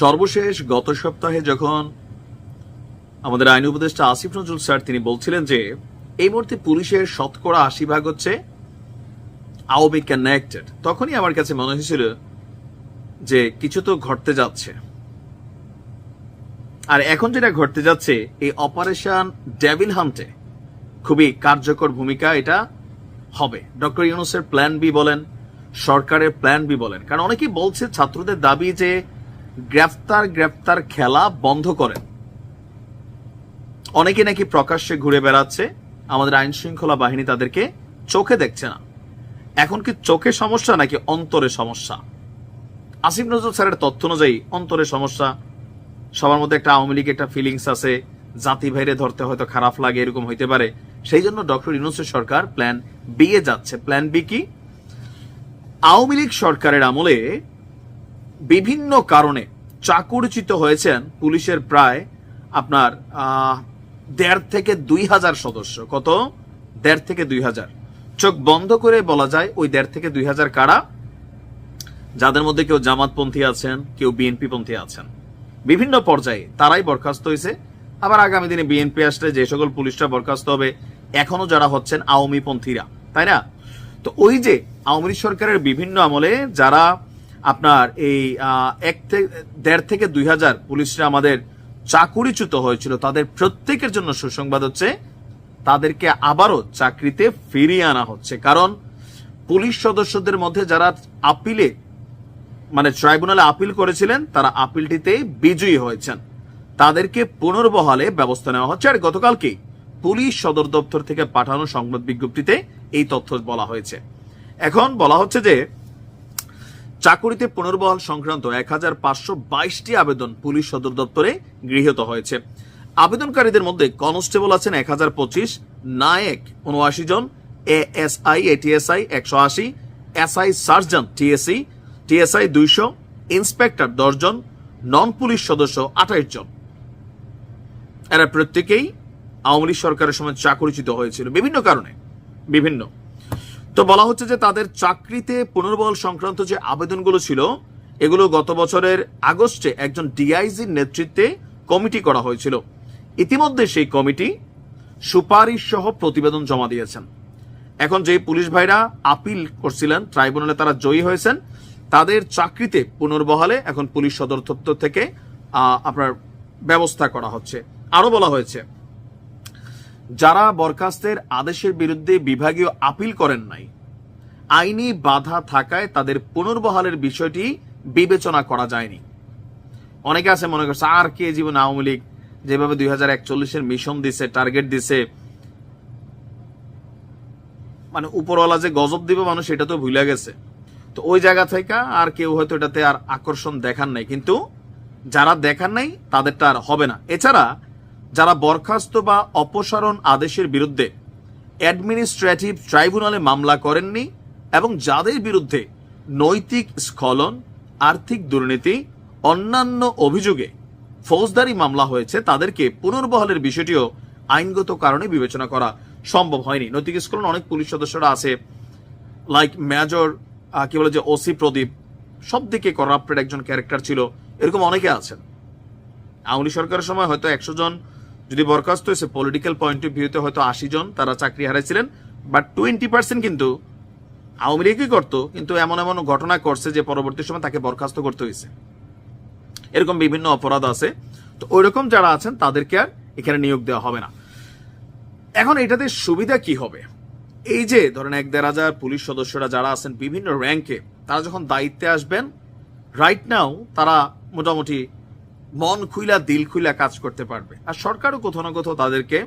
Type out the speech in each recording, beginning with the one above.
সর্বশেষ গত সপ্তাহে যখন আমাদের আইন উপদেষ্টা আসিফ নজরুল স্যার তিনি বলছিলেন যে, এই মুহূর্তে পুলিশের শতকরা আশি ভাগ হচ্ছে আওয়ামী কানেক্টেড, তখনই আমার কাছে মনে হয়েছিল যে কিছু তো ঘটতে যাচ্ছে। আর এখন যেটা ঘটতে যাচ্ছে, এই অপারেশন ডেভিল হান্টে খুবই কার্যকর ভূমিকা এটা হবে। ডক্টর ইউনুসের প্ল্যান বি বলেন, সরকারের প্ল্যান বি বলেন। কারণ অনেকেই বলছে ছাত্রদের দাবি যে গ্রেফতার গ্রেফতার খেলা বন্ধ করেন। অনেকে নাকি প্রকাশ্যে ঘুরে বেড়াচ্ছে, আমাদের আইন শৃঙ্খলা বাহিনী তাদেরকে চোখে দেখছে না। এখন কি চোখে সমস্যা নাকি অন্তরে সমস্যা? আসিফ নজরুল স্যারের তথ্য অনুযায়ী অন্তরে সমস্যা। সবার মধ্যে একটা আওয়ামী লীগ একটা ফিলিংস আছে, জাতি ভাইরে ধরতে হয়তো খারাপ লাগে, এরকম হইতে পারে। সেই জন্য ডক্টর ইউনুসের সরকার প্ল্যান বি এ যাচ্ছে। প্ল্যান বি কি? আওয়ামী লীগ সরকারের আমলে বিভিন্ন কারণে চাকুরচিত হয়েছেন পুলিশের প্রায় আপনার দেড় থেকে দুই হাজার সদস্য। কত? দেড় থেকে দুই হাজার। চোখ বন্ধ করে বলা যায় ওই দেড় থেকে দুই হাজার কারা? যাদের মধ্যে কেউ জামাতপন্থী আছেন, কেউ বিএনপি পন্থী আছেন। বিভিন্ন পর্যায়ে তারাই বরখাস্ত হয়েছে। আবার আগামী দিনে বিএনপি আসলে যে সকল পুলিশরা বরখাস্ত হবে, এখনও যারা হচ্ছেন আওয়ামী পন্থীরা তাই না? তো ওই যে আওয়ামী সরকারের বিভিন্ন আমলে যারা আপনার এই এক থেকে দেড় থেকে দুই হাজার পুলিশরা আমাদের চাকুরিচ্যুত হয়েছিল। তাদের প্রত্যেকের জন্য সুসংবাদ হচ্ছে, তাদেরকে আবারও চাকরিতে ফিরিয়ে আনা হচ্ছে। কারণ পুলিশ সদস্যদের মধ্যে যারা আপিলে মানে ট্রাইব্যুনালে আপিল করেছিলেন, তারা আপিলটিতে বিজয়ী হয়েছেন। তাদেরকে পুনর্বহালে ব্যবস্থা নেওয়া হচ্ছে। আর গতকালকে পুলিশ সদর দপ্তর থেকে পাঠানো সংবাদ বিজ্ঞপ্তিতে এই তথ্য বলা হয়েছে। এখন বলা হচ্ছে যে চাকুরিতে পুনর্বহাল সংক্রান্ত এক হাজার পাঁচশো বাইশটি আবেদন পুলিশ সদর দপ্তরে গৃহীত হয়েছে। আবেদনকারীদের মধ্যে কনস্টেবল আছেন এক হাজার পঁচিশ, নায়ক উনআশি জন এ এস আই এটিএসআই একশো আশি, এসআই সার্জন টিএসসি, টিএসআই দুইশো, ইন্সপেক্টর দশ জন, নন পুলিশ সদস্য আঠাইশ জন। এরা প্রত্যেকেই আওয়ামী লীগ সরকারের সময় চাকরিচ্যুত হয়েছিল। বিভিন্ন কারণে, বিভিন্ন তো বলা হচ্ছে যে তাদের চাকরিতে পুনর্বহাল সংক্রান্ত যে আবেদনগুলো ছিল, এগুলো গত বছরের আগস্টে একজন ডিআইজির নেতৃত্বে কমিটি করা হয়েছিল। ইতিমধ্যে সেই কমিটি সুপারিশ সহ প্রতিবেদন জমা দিয়েছেন। এখন যে পুলিশ ভাইরা আপিল করছিলেন, ট্রাইব্যুনালে তারা জয়ী হয়েছেন, তাদের চাকরিতে পুনর্বহালে এখন পুলিশ সদর দপ্তর থেকে আপনার ব্যবস্থা করা হচ্ছে। আরও বলা হয়েছে যারা বরখাস্তের আদেশের বিরুদ্ধে বিভাগীয় আপিল করেন নাই, আইনি বাধা থাকায় তাদের পুনর্বহালের বিষয়টি বিবেচনা করা যায়নি। অনেকে আছে মনে করছে, আর কে জীবন আওয়ামী লীগ যেভাবে দুই হাজার একচল্লিশের মিশন দিছে, টার্গেট দিছে মানে উপরওয়ালা যে গজব দিবে মানুষ এটা তো ভুলে গেছে। তো ওই জায়গা থেকে আর কেউ হয়তো এটাতে আর আকর্ষণ দেখান নাই, কিন্তু যারা দেখার নাই, তাদেরটা আর হবে না। এছাড়া যারা বরখাস্ত বা অপসারণ আদেশের বিরুদ্ধে অ্যাডমিনিস্ট্রেটিভ ট্রাইব্যুনালে মামলা করেননি এবং যাদের বিরুদ্ধে নৈতিক স্খলন, আর্থিক দুর্নীতি, অন্যান্য অভিযোগে ফৌজদারি মামলা হয়েছে, তাদেরকে পুনর্বহালের বিষয়টিও আইনগত কারণে বিবেচনা করা সম্ভব হয়নি। নৈতিক স্খলন, অনেক পুলিশ সদস্যরা আছে লাইক মেজর কি বলে যে ওসি প্রদীপ, সব দিকে করাপ্টেড একজন ক্যারেক্টার ছিল, এরকম অনেকে আছেন। আওয়ামী সরকারের সময় হয়তো একশো জন যদি বরখাস্ত হয়েছে পলিটিক্যাল পয়েন্ট অফ ভিউতে হয়তো আশি জন তারা চাকরি হারাইছিলেন বাট টোয়েন্টি পার্সেন্ট কিন্তু আওয়ামী লীগই করতো, কিন্তু এমন এমন ঘটনা করছে যে পরবর্তী সময় তাকে বরখাস্ত করতে হয়েছে। এরকম বিভিন্ন অপরাধ আছে। তো ওইরকম যারা আছেন, তাদেরকে আর এখানে নিয়োগ দেওয়া হবে না। এখন এটাতে সুবিধা কি হবে? এই যে ধরেন এক দেড় হাজার পুলিশ সদস্যরা যারা আছেন বিভিন্ন র্যাঙ্কে তারা যখন দায়িত্বে আসবেন রাইট নাও তারা মোটামুটি মন খুইলা, দিল খুইলা কাজ করতে পারবে। আর সরকারও কোথাও না কোথাও তাদেরকে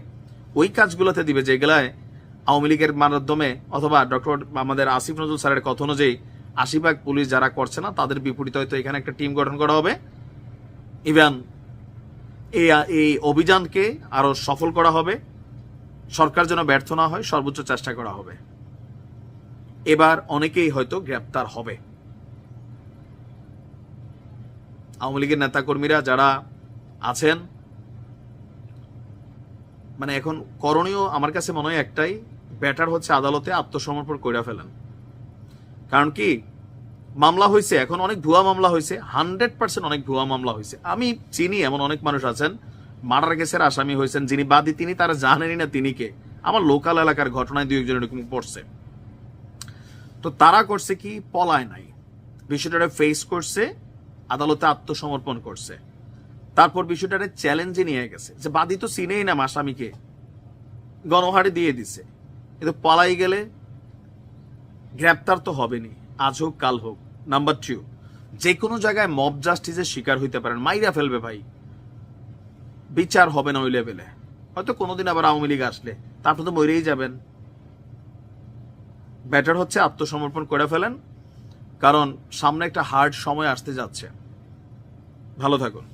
ওই কাজগুলোতে দিবে যেগুলায় আওয়ামী লীগের মাধ্যমে অথবা ডক্টর আমাদের আসিফ নজরুল স্যারের কথা অনুযায়ী আশি ভাগ পুলিশ যারা করছে না, তাদের বিপরীতে হয়তো এখানে একটা টিম গঠন করা হবে। ইভেন এই অভিযানকে আরও সফল করা হবে। সরকার যেন ব্যর্থ না হয়, সর্বোচ্চ চেষ্টা করা হবে। এবার অনেকেই হয়তো গ্রেপ্তার হবে। আওয়ামী লীগের নেতাকর্মীরা যারা আছেন মানে এখন করণীয় আমার কাছে মনে হয় একটাই ব্যাটার হচ্ছে আদালতে আত্মসমর্পণ করে ফেলেন। কারণ কি, মামলা হয়েছে এখন অনেক ভুয়া মামলা হয়েছে হান্ড্রেড পার্সেন্ট অনেক ভুয়া মামলা হয়েছে আমি চিনি এমন অনেক মানুষ আছেন, মার্ডার কেসের আসামি হয়েছেন যিনি বাদী, তিনি তারা জানেনই না তিনি কে। আমার লোকাল এলাকার ঘটনায় দুই একজন এরকম পড়ছে। তো তারা করছে কি, পলায় নাই। বিষয়টা ফেস করছে আদালতে আত্মসমর্পণ করছে। তারপর বিষয়টারে চ্যালেঞ্জে নিয়ে গেছে। যে বাদী তো চিনেই না আসামিকে গণহারে দিয়ে দিছে। কিন্তু পলাই গেলে গ্রেপ্তার তো হবেনি আজ হোক, কাল হোক। নাম্বার টু যে কোনো জায়গায় মব জাস্টিসের শিকার হইতে পারেন। মাইরা ফেলবে ভাই। বিচার হবে না ওই লেভেলে হয়তো কোনোদিন আবার আওয়ামী লীগ আসলে। তারপর তো মরেই যাবেন। ব্যাটার হচ্ছে আত্মসমর্পণ করে ফেলেন। কারণ সামনে একটা হার্ড সময় আসতে যাচ্ছে। ভালো থাকুন।